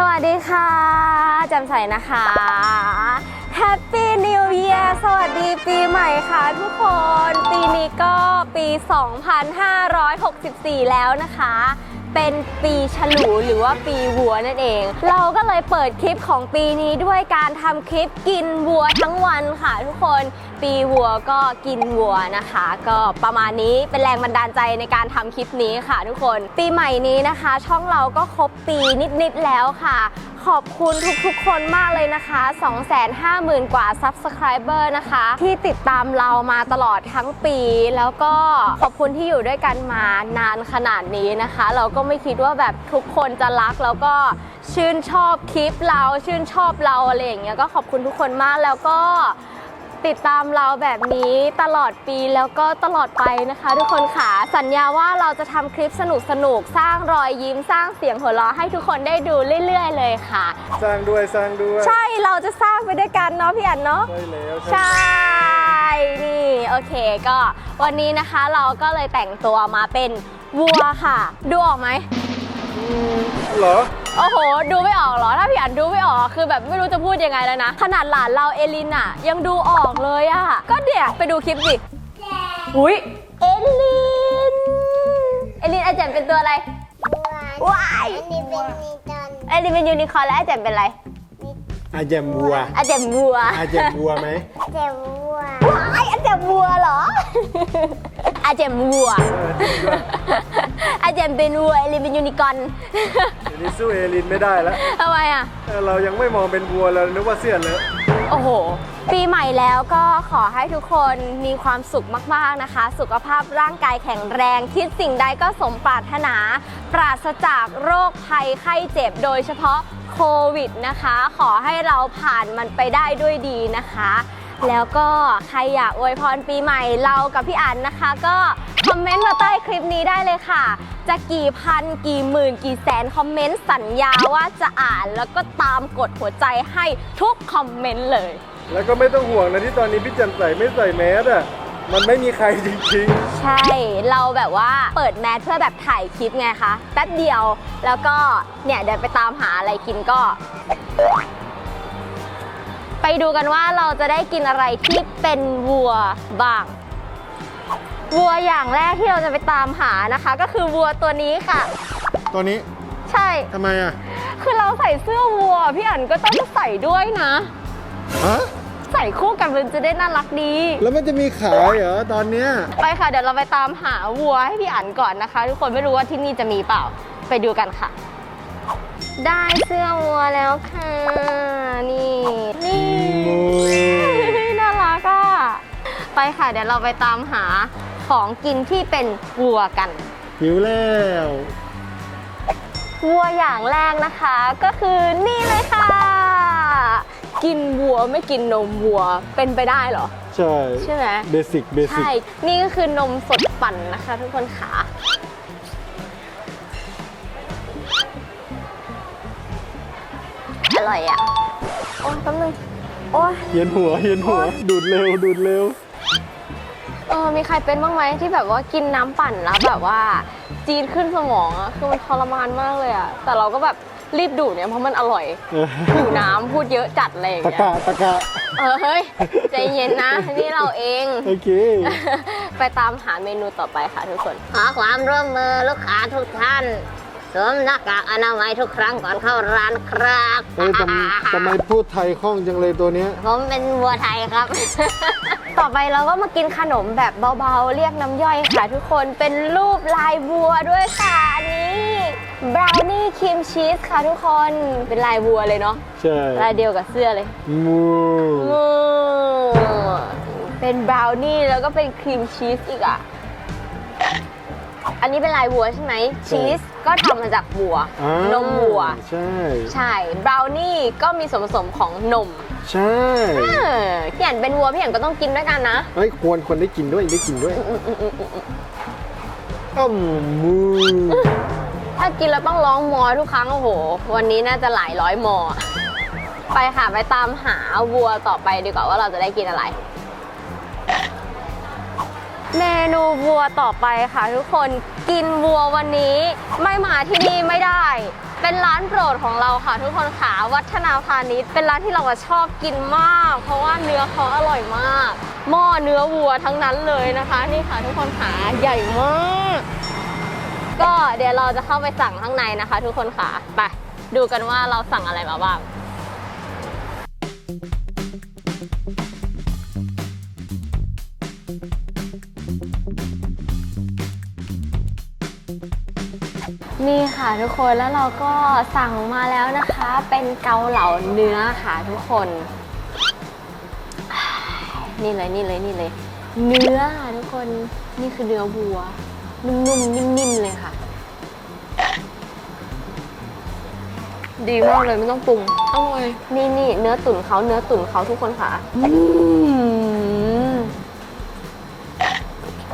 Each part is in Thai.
สวัสดีค่ะแจำใสนะคะ Happy New Year สวัสดีปีใหม่ค่ะทุกคน ปีนี้ก็ปี 2564 แล้วนะคะ เป็นปีฉลูหรือว่าปีวัวนั่นเอง เราก็เลยเปิดคลิปของปีนี้ด้วยการทำคลิปกินวัวทั้งวันค่ะทุกคน ปีวัวก็กินวัวนะคะ ก็ประมาณนี้เป็นแรงบันดาลใจในการทำคลิปนี้ค่ะทุกคน ปีใหม่นี้นะคะ ช่องเราก็ครบปีนิดๆแล้วค่ะ ขอบคุณทุกๆคนมากเลยนะคะ 250,000 กว่า Subscriber นะคะ ที่ติดตามเรามาตลอดทั้งปี แล้วก็ขอบคุณที่อยู่ด้วยกันมานานขนาดนี้นะคะ เราก็ไม่คิดว่าแบบทุกคนจะรักแล้วก็ชื่นชอบคลิปเราชื่นชอบเราอะไรอย่างเงี้ยก็ขอบคุณทุกคนมากแล้วก็ ติดตามเราแบบนี้ตลอดปีแล้วก็ตลอดไปนะคะ ทุกคนค่ะสัญญาว่าเราจะทำคลิปสนุกๆสร้างรอยยิ้มสร้างเสียงหัวเราะให้ทุกคนได้ดูเรื่อย ๆ เลยค่ะ สร้างด้วยสร้างด้วยใช่เราจะสร้างไปด้วยกันเนาะพี่อันเนาะ ใช่แล้วใช่นี่โอเคก็วันนี้นะคะเราก็เลยแต่งตัวมาเป็นวัวค่ะ ดูออกไหมอืมเหรอ โอ้โห ดูไม่ออกเหรอ ถ้าพี่อันดูไม่ออกคือแบบไม่รู้จะพูดยังไงแล้วนะ ขนาดหลานเราเอลินอะยังดูออกเลยอะก็เดี๋ยวไปดูคลิปสิอุ้ยเอลิน เอลินอาจารย์เป็นตัวอะไรว้ายอันนี้เป็นนิตอนเอลินเป็นยูนิคอร์นแล้วอาจารย์เป็นอะไร อาแจมวัว อาจารย์วัว อาแจมวัวไหมเจ้าวัวว้ายอาจารย์วัวเหรอ อาจารย์วัว อาจารย์เป็นวัวเอลินเป็นยูนิคอร์นเดี๋ยวนี้สู้เอลินไม่ได้แล้ว ทำไมอะเออเรายังไม่มองเป็นวัวเรานึกว่าเสื้อเลอะโอ้โห ปีใหม่แล้วก็ขอให้ทุกคนมีความสุขมากๆนะคะ สุขภาพร่างกายแข็งแรง คิดสิ่งใดก็สมปรารถนา ปราศจากโรคภัยไข้เจ็บโดยเฉพาะโควิดนะคะ ขอให้เราผ่านมันไปได้ด้วยดีนะคะ แล้วก็ใครอยากอวยพรปีใหม่เรากับพี่อันนะคะก็ คอมเมนต์มาใต้คลิปนี้ได้เลยค่ะ จะกี่พันกี่หมื่นกี่แสนคอมเมนต์สัญญาว่าจะอ่านแล้วก็ตามกดหัวใจให้ทุกคอมเมนต์เลย แล้วก็ไม่ต้องห่วงนะที่ตอนนี้พี่แจมใส่ไม่ใส่แมสอะมันไม่มีใครจริงใช่ เราแบบว่าเปิดแมสเพื่อแบบถ่ายคลิปไงคะแป๊บเดียวแล้วก็เนี่ยเดี๋ยวไปตามหาอะไรกินก็ ไปดูกันว่าเราจะได้กินอะไรที่เป็นวัวบ้าง วัวอย่างแรกที่เราจะไปตามหานะคะ ก็คือวัวตัวนี้ค่ะๆตัวนี้ใช่ ทำไมอะคือเราใส่เสื้อวัว พี่อันก็ต้องใส่ด้วยนะ ฮะใส่คู่กันมันจะได้น่ารักดี แล้วมันจะมีขายเหรอตอนเนี้ยไปค่ะเดี๋ยวเราไปตามหาวัวให้พี่อันก่อนนะคะ ทุกคนไม่รู้ว่าที่นี่จะมีเปล่าไปดูกันค่ะ ได้เสื้อวัวแล้วค่ะนี่นี่โอ้น่ารักอะไปค่ะเดี๋ยวเราไปตามหา ของกินที่เป็นวัวกัน หิวแล้ววัวอย่างแรกนะคะก็คือนี่เลยค่ะ กินวัวไม่กินนมวัวเป็นไปได้เหรอ ใช่ใช่ไหมเบสิกเบสิกใช่ นี่ก็คือนมสดปั่นนะคะทุกคนค่ะอร่อยอะ โอ้ยแป๊บนึงโอ้ย เย็นหัวเย็นหัวดูดเร็วดูดเร็วเออมีใครเป็นบ้างไหมที่แบบว่ากินน้ำปั่นแล้วแบบว่าจีนขึ้นสมองอะคือมันทรมานมากเลยอะแต่เราก็แบบรีบดูดเนี่ยเพราะมันอร่อยเออหิวน้ำพูดเยอะจัดอะไรอย่างตะเงี้กะยตะกะ เออเฮ้ย ใจเย็นนะ นี่เราเอง โอเค ไปตามหาเมนูต่อไปค่ะทุกคน ขอความร่วมมือลูกค้าทุกท่าน สวมหน้ากากอนามัยทุกครั้งก่อนเข้าร้านครับเฮ้ยทำทำไมพูดไทยคล่องจังเลยตัวเนี้ย ผมเป็นวัวไทยครับ ต่อไปเราก็มากินขนมแบบเบาๆ เรียกน้ำย่อยค่ะทุกคนเป็นรูปลายบัวด้วยค่ะอันนี้บราวนี่ครีมชีสค่ะทุกคนเป็นลายบัวเลยเนาะใช่ลายเดียวกับเสื้อเลยมูอืมเป็นบราวนี่แล้วก็เป็นครีมชีสอีกอะ อันนี้เป็นลายวัวใช่ไหมชีสก็ทำมาจากวัว อ่านมวัว ใช่ ใช่บราวนี่ก็มีส่วนผสมของนมใช่เออพี่อันเป็นวัวพี่อันก็ต้องกินด้วยกันนะเฮ้ยควรควรได้กินด้วยได้กินด้วยอ้อมมูถ้ากินแล้วต้องร้องมอทุกครั้งโอ้โห วันนี้น่าจะหลายร้อยมอ ไปค่ะไปตามหาวัวต่อไปดีกว่าว่าเราจะได้กินอะไร เมนูวัวต่อไปค่ะทุกคนกินวัววันนี้ไม่มาที่นี่ไม่ได้ เป็นร้านโปรดของเราค่ะ ทุกคนขาวัฒนาพาณิชย์เป็นร้านที่เราชอบกินมาก เพราะว่าเนื้อเขาอร่อยมาก หม้อเนื้อวัวทั้งนั้นเลยนะคะนี่ค่ะทุกคนขาใหญ่มาก ก็เดี๋ยวเราจะเข้าไปสั่งข้างในนะคะ ทุกคนค่ะไปดูกันว่าเราสั่งอะไรมาบ้าง นี่ค่ะทุกคนแล้วเราก็สั่งมาแล้วนะคะ เป็นเกาเหลาเนื้อค่ะทุกคน นี่เลยนี่เลยนี่เลย เนื้อค่ะทุกคนนี่คือเนื้อวัว นุ่มๆนิ่มๆเลยค่ะ ดีมากเลยไม่ต้องปรุงอร่อยนี่นี่เนื้อตุ๋นเขาเนื้อตุ๋นเขาทุกคนค่ะ อืม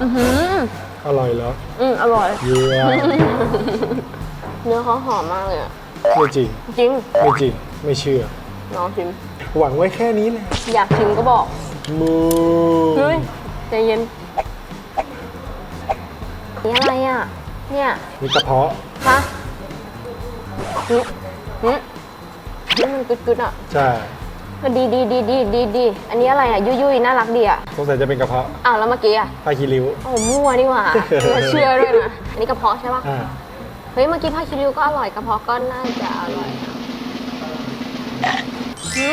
อือหือ อร่อยเหรอ อืมอร่อย เยี่ยมเนื้อเขาหอมมากเลยอะไม่จริง จริงไม่จริง ไม่เชื่อน้องชิม หวังไว้แค่นี้แหละอยากชิมก็บอกมูเฮ้ยใจเย็นนี่อะไรอะ เนี่ยมีกระเพาะ ฮะหึหึนี่มันกึดๆอะ ใช่ก็ ดีดีดีดีดีดีอันนี้อะไรอะยุยยุยน่ารักดีอะสงสัยจะเป็นกระเพาะอ้าวแล้วเมื่อกี้อะผ้าคีริ้วโอ้มั่วนี่หว่าเชื่อเชื่อด้วยนะอันนี้กระเพาะใช่ปะอ่าเฮ้ยเมื่อกี้ผ้าคิริวก็อร่อยกระเพาะก็น่าจะอร่อยนะหึ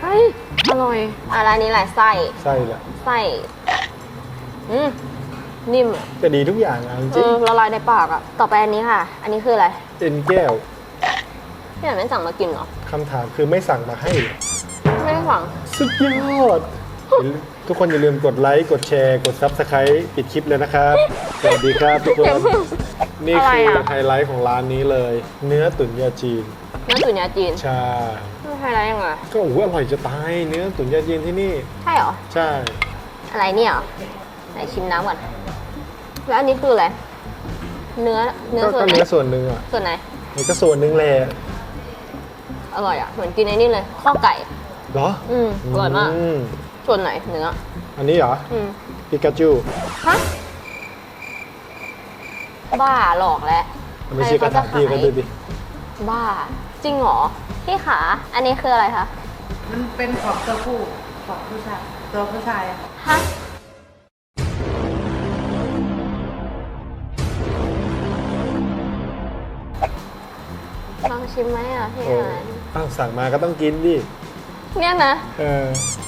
เฮ้ยอร่อยอะไรนี้แหละไส้ไส้แหละไส้อืมนิ่มอะจะดีทุกอย่างอะจเอริงอละลายในปากอะต่อไปอันนี้ค่ะ อันนี้คืออะไร ๆเอ็นแก้ว พี่หนไม่สั่งมากินเหรอ คำถามคือไม่สั่งมาให้เหรอไม่ได้สั่ง สุดยอด ทุกคนอย่าลืมกดไลค์กดแชร์ กด Subscribe ปิดคลิปเลยนะครับ สวัสดีครับทุกคน นี่อะไรคืออะไฮไลท์ของร้านนี้เลย เนื้อตุ๋นยาจีนเนื้อตุ๋นยาจีนใช่ไม่ใช่อะไรยังไงก็โอ้โหอร่อยจะตาย เนื้อตุ๋นยาจีนที่นี่ ใช่เหรอ ใช่ อะไรเนี่ยเหรอไหนชิมน้ำก่อน แล้วอันนี้คืออะไร เนื้อ เนื้อก็ส่วก็นไหนเนื้อส่วนหนึ่งอะส่วนไหนนี่ก็ส่วนหนึ่งแหละ อร่อยอะ เหมือนกินไอ้นี่เลยข้อไก่ เหรออืมอร่อยมาก มส่วนไหนเนื้ออันนี้เหรออืมปิกาจู ฮะบ้าหลอกแล้วไม่ใช่กระถางพี่ก็ดูดิบ้า จริงเหรอพี่ขา อันนี้คืออะไรคะมันเป็นของตัวผู้ของผู้ชายตัวผู้ชายอะฮะลองชิมไหมอะพี่โอ้อาน อ้าวสั่งมาก็ต้องกินดิ เนี่ยนะเออ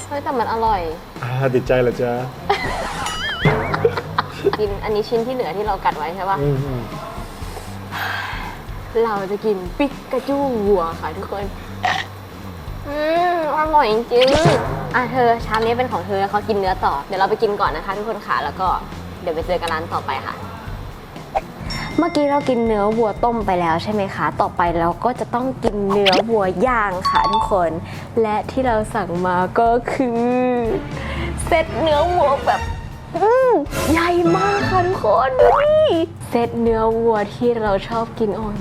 เฮ้ยแต่มันอร่อย อ่าติดใจเหรอจ๊ะกินอันนี้ชิ้นที่เหลือที่เรากัดไว้ใช่ปะอืมอืมเราจะกินปิกกาจูวัวค่ะทุกคน อืมอร่อยจริงๆอะเธอชามนี้เป็นของเธอเขากินเนื้อต่อ เดี๋ยวเราไปกินก่อนนะคะทุกคนค่ะ แล้วก็เดี๋ยวไปเจอกันร้านต่อไปค่ะ เมื่อกี้เรากินเนื้อวัวต้มไปแล้วใช่ไหมคะ ต่อไปเราก็จะต้องกินเนื้อวัวย่างค่ะทุกคน และที่เราสั่งมาก็คือเซตเนื้อวัวแบบใหญ่มากค่ะทุกคนดูดิเซตเนื้อวัวที่เราชอบกินโอน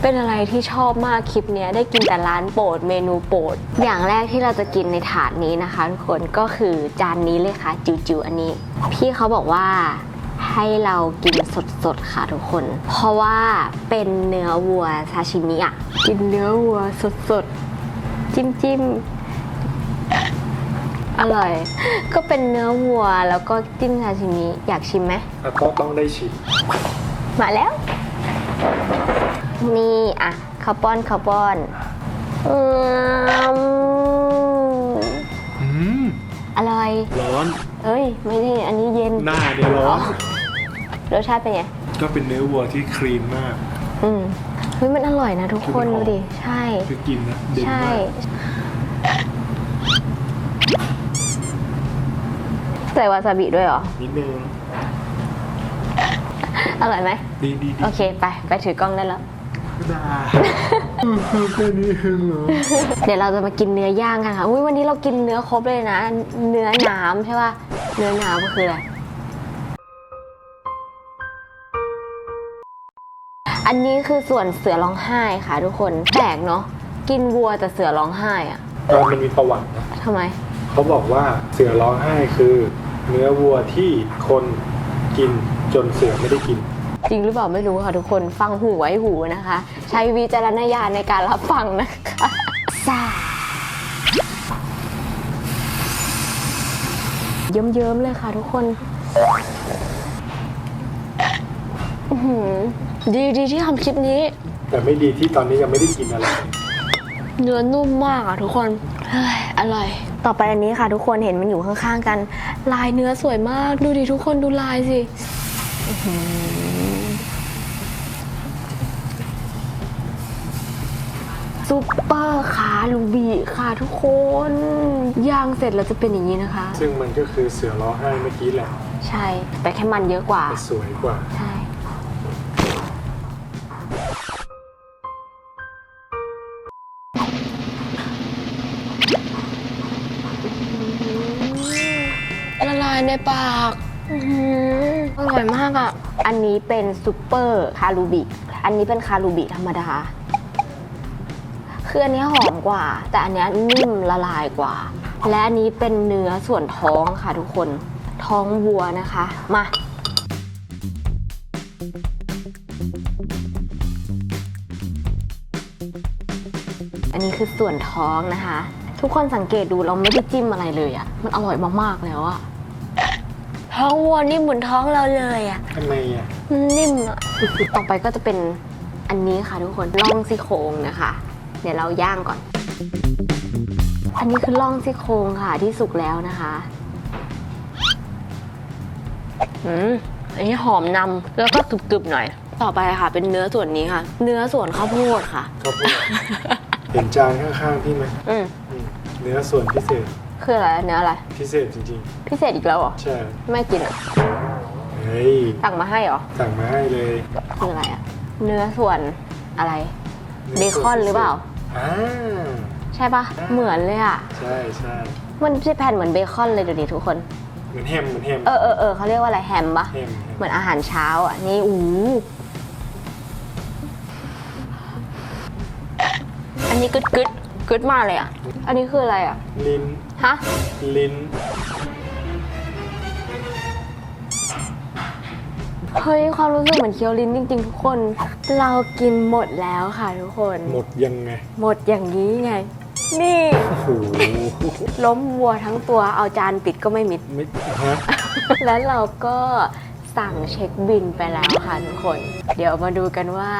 เป็นอะไรที่ชอบมากคลิปนี้ได้กินแต่ร้านโปรดเมนูโปรด อย่างแรกที่เราจะกินในถาดนี้นะคะ ทุกคนก็คือจานนี้เลยค่ะจิ๋วๆอันนี้ พี่เขาบอกว่า ให้เรากินสดๆค่ะทุกคน เพราะว่าเป็นเนื้อวัวซาชิมิอะ กินเนื้อวัวสดๆ จิ้มจิ้มๆอร่อย ก็เป็นเนื้อวัวแล้วก็จิ้มซาชิมิอยากชิมไหมอะก็ต้องได้ชิม มาแล้ว นี่อะข้าวป้อนข้าวป้อนอืมอืม อร่อย ร้อนเอ้ย ไม่ใช่อันนี้เย็น หน้าเนี่ยร้อน รสชาติเป็นไง ก็เป็นเนื้อวัวที่ครีมมาก อืมเฮ้ยมันอร่อยนะทุกคนคือมันหดูอมดิ ใช่ คือกินนะเด่นใช่ มากใส่วาซาบิด้วยเหรอ นิดนึงอร่อยไหม ดีดีดีโอเค ไป ไปถือกล้องได้แล้วดา แค่นี้เองเหรอเดี๋ยวเราจะมากินเนื้อย่างกันค่ะ อุ้ยวันนี้เรากินเนื้อครบเลยนะ เนื้อหนามใช่ป่ะ เนื้อหนามก็คืออะไร อันนี้คือส่วนเสือร้องไห้ค่ะทุกคน แปลกเนาะ กินวัวแต่เสือร้องไห้อะตอนมันมีประวัตินะทำไม เขาบอกว่าเสือร้องไห้คือ เนื้อวัวที่คนกินจนเสือไม่ได้กิน จจริงหรือเปล่าไม่รู้ค่ะทุกคนฟังหูไว้หูนะคะ ใช้วิจารณญาณในการรับฟังนะคะซ่าเยิ้มๆเลยค่ะทุกคนอื้อหือดีดีที่ทำคลิปนี้ แต่ไม่ดีที่ตอนนี้ยังไม่ได้กินอะไร เนื้อนุ่มมากอะทุกคนเฮ้ยอร่อย ต่อไปอันนี้ค่ะ ทุกคนเห็นมันอยู่ข้างๆกัน ลายเนื้อสวยมาก ดูดิทุกคนดูลายสิ ซุปเปอร์ขาลูบีค่ะทุกคนย่างเสร็จแล้วจะเป็นอย่างนี้นะคะ ซึ่งมันก็คือเสือร้องไห้เมื่อกี้แหละใช่ แต่แค่มันเยอะกว่า แต่สวยกว่า ใช่ ละลายในปากอื้อหืออร่อยมากอะ อันนี้เป็นซุปเปอร์คารูบิ อันนี้เป็นคารูบิธรรมดา คืออันนี้หอมกว่า แต่อันเนี้ยนิ่มละลายกว่า และอันนี้เป็นเนื้อส่วนท้องค่ะทุกคน ท้องวัวนะคะ มาอันนี้คือส่วนท้องนะคะ ทุกคนสังเกตดูเราไม่ได้จิ้มอะไรเลยอะ่ะ มันอร่อยมากๆแล้วอะ่ะท้องวัวนี่เหมือนท้องเราเลยอะ่ะทำไมอะนิ่มอะต่อไปก็จะเป็นอันนี้ค่ะทุกคนล่องซี่โครงนะคะ เดี๋ยวเราย่างก่อน อันนี้คือล่องซี่โครงค่ะที่สุกแล้วนะคะอืมอันนี้หอมนำแล้วก็กรึบๆหน่อย ต่อไปค่ะ เป็นเนื้อส่วนนี้ค่ะ เนื้อส่วนข้าวโพดค่ะข้าวโพดเห็นจานข้างๆพี่ไหมอืมอืมเนื้อส่วนพิเศษ คืออะไรเนื้ออะไร พิเศษจริงพิเศษอีกแล้วเหรอๆใช่ไม่กินอะเฮ้ยสั่งมาให้เหรอสั่งมาให้เลยคืออะไรอะเนื้อส่วนอะไรเบคอนหรือเปล่า อ่าใช่ปะเหมือนเลยอะ ใช่ใช่มันใช่แผ่นเหมือนเบคอนเลยเดี๋ยวนี้ทุกคน เหมือนแฮมเหมือนแฮมเออเออเออเขาเรียกว่าอะไรแฮมปะแฮมเหมือนอาหารเช้าอะ นี่อู้อันนี้กึดกึดกึดมากเลยอะ อันนี้คืออะไรอะ ลิ้นฮะ ลิ้น เฮ้ยความรู้สึกเหมือนเคี้ยวลิ้นจริง ๆ ทุกคน เรากินหมดแล้วค่ะทุกคน หมดยังไง หมดอย่างนี้ไง นี่ โอ้โหล้มวัวทั้งตัวเอาจานปิดก็ไม่มิด ไม่ฮะแล้วเราก็สั่งเช็คบินไปแล้วค่ะทุกคน เดี๋ยวมาดูกันว่า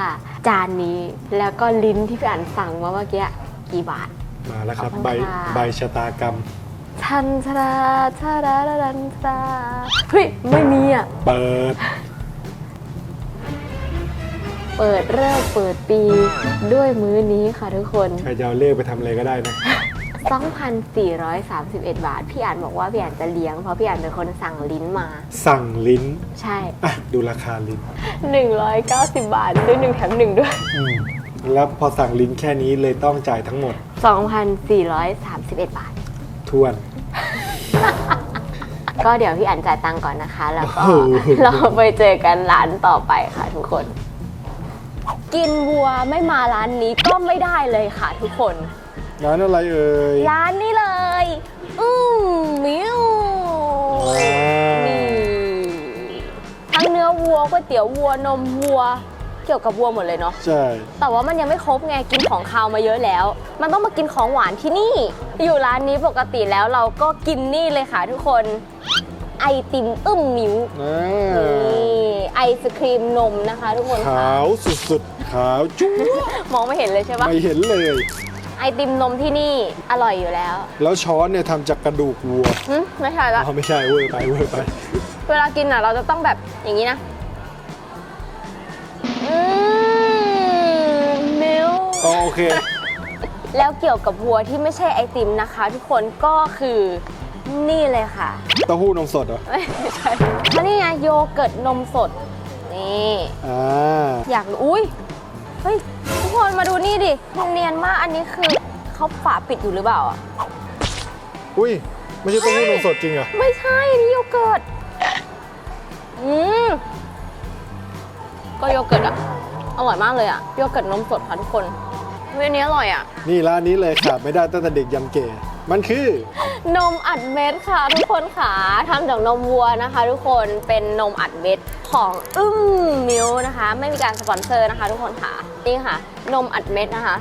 จานนี้แล้วก็ลิ้นที่พี่อันสั่งมาเมื่อกี้กี่บาท มาแล้วครับ ขอบคุณใบค่ะ ใบชะตากรรมทันชราชาดาดาดันชาเฮ้ย ไม่มีอะ เปิด เปิดเริ่มเปิดปีด้วยมื้อนี้ค่ะทุกคน ใครจะเอาเลขไปทำอะไรก็ได้นะ 2,431 บาท พี่อ่านบอกว่าพี่อ่านจะเลี้ยง เพราะพี่อ่านเป็นคนสั่งลิ้นมา สั่งลิ้น ใช่ อะ ดูราคาลิ้น190 บาทซื้อหนึ่งแถมหนึ่งด้วย อืมแล้วพอสั่งลิ้นแค่นี้เลยต้องจ่ายทั้งหมด2,431 บาท ทวน ก็เดี๋ยวพี่อันจ่ายตังค์ก่อนนะคะ แล้วก็โอ้โห เราไปเจอกันร้านต่อไปค่ะทุกคน กินวัวไม่มาร้านนี้ก็ไม่ได้เลยค่ะทุกคน ร้านอะไรเอ่ย ร้านนี้เลย อืมมิวว้าวนี่ทั้งเนื้อวัวก๋วยเตี๋ยววัวนมวัว เกี่ยวกับวัวหมดเลยเนาะ ใช่ แต่ว่ามันยังไม่ครบไงกินของคาวมาเยอะแล้ว มันต้องมากินของหวานที่นี่ อยู่ร้านนี้ปกติแล้วเราก็กินนี่เลยค่ะทุกคน ไอติมอึ้มมิ้วอ่านี่ไอศครีมนมนะคะ ทุกคนขาวสุดๆ ขาวจุ๊วมองไม่เห็นเลยใช่ปะไม่เห็นเลย ไอติมนมที่นี่อร่อยอยู่แล้วแล้วช้อนเนี่ยทำจากกระดูกวัวหึไม่ใช่ละ อ๋อไม่ใช่เว้ยไปเว้ยไป เวลากินอะ เราจะต้องแบบอย่างนี้นะ อืมมิลอ๋อโอเค แล้วเกี่ยวกับวัวที่ไม่ใช่ไอติมนะคะ ทุกคนก็คือนี่เลยค่ะ เต้าหู้นมสดเหรอ ไม่ใช่อันนี้ไงโยเกิร์ตนมสด นี่ อ่า อยากรู้อุ้ย เฮ้ยทุกคนมาดูนี่ดิมันเนียนมากอันนี้คือเขาฝาปิดอยู่หรือเปล่าอะอุ้ยไม่ใช่เต้าหู้นมสดจริงเหรอไม่ใช่นี่โยเกิร์ตอืมก็โยเกิร์ตอะอร่อยมากเลยอะโยเกิร์ตนมสดค่ะทุกคนเฮ้ยอันนี้อร่อยอะนี่ร้านนี้เลยขาดไม่ได้ตั้งแต่เด็กยันแก่มันคือนมอัดเม็ดค่ะ ทุกคนค่ะทำจากนมวัวนะคะ ทุกคนเป็นนมอัดเม็ด ของอึ้มมิลนะคะ ไม่มีการสปอนเซอร์นะคะทุกคนค่ะ นี่ค่ะ นมอัดเม็ดนะคะ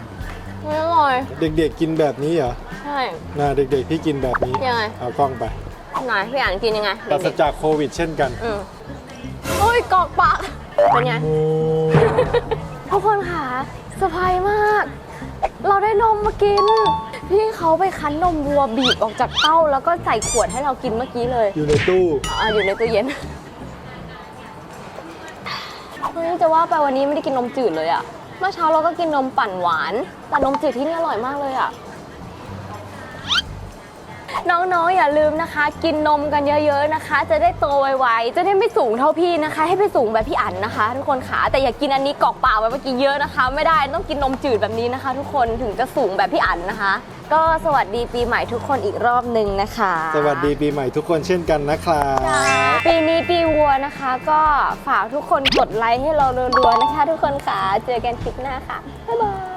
อร่อยเด็กๆกินแบบนี้เหรอ ใช่น่าเด็กๆพี่กินแบบนี้ ยังไง เอากล้องไปไหนพี่อ่านกินยังไงปราศเด็กจากโควิดเช่นกันๆอืมโอ้ยกรอกปากเป็นไง ทุกคนค่ะเซอร์ไพรส์มาก เราได้นมมากิน พี่เขาไปคั้นนมวัวบีบออกจากเต้า แล้วก็ใส่ขวดให้เรากินเมื่อกี้เลยอยู่ในตู้ อ่าอยู่ในตู้เย็นเฮ้ยจะว่าไปวันนี้ไม่ได้กินนมจืดเลยอะเมื่อเช้าเราก็กินนมปั่นหวาน แต่นมจืดที่นี่อร่อยมากเลยอะ น้องๆอย่าลืมนะคะ กินนมกันเยอะๆนะคะ จะได้โตไวๆจะได้ไม่สูงเท่าพี่นะคะ ให้ไปสูงแบบพี่อั๋นนะคะ ทุกคนขาแต่อย่ากินอันนี้กรอกเปล่าไปเมื่อกี้เยอะนะคะ ไม่ได้ต้องกินนมจืดแบบนี้นะคะ ทุกคนถึงจะสูงแบบพี่อั๋นนะคะ ก็สวัสดีปีใหม่ทุกคนอีกรอบหนึ่งนะคะสวัสดีปีใหม่ทุกคนเช่นกันนะครับ ปีนี้ปีวัวนะคะ ก็ฝากทุกคนกดไลค์ให้เรารัวๆนะคะ ทุกคนค่ะเจอกันคลิปหน้าค่ะบ๊ายบาย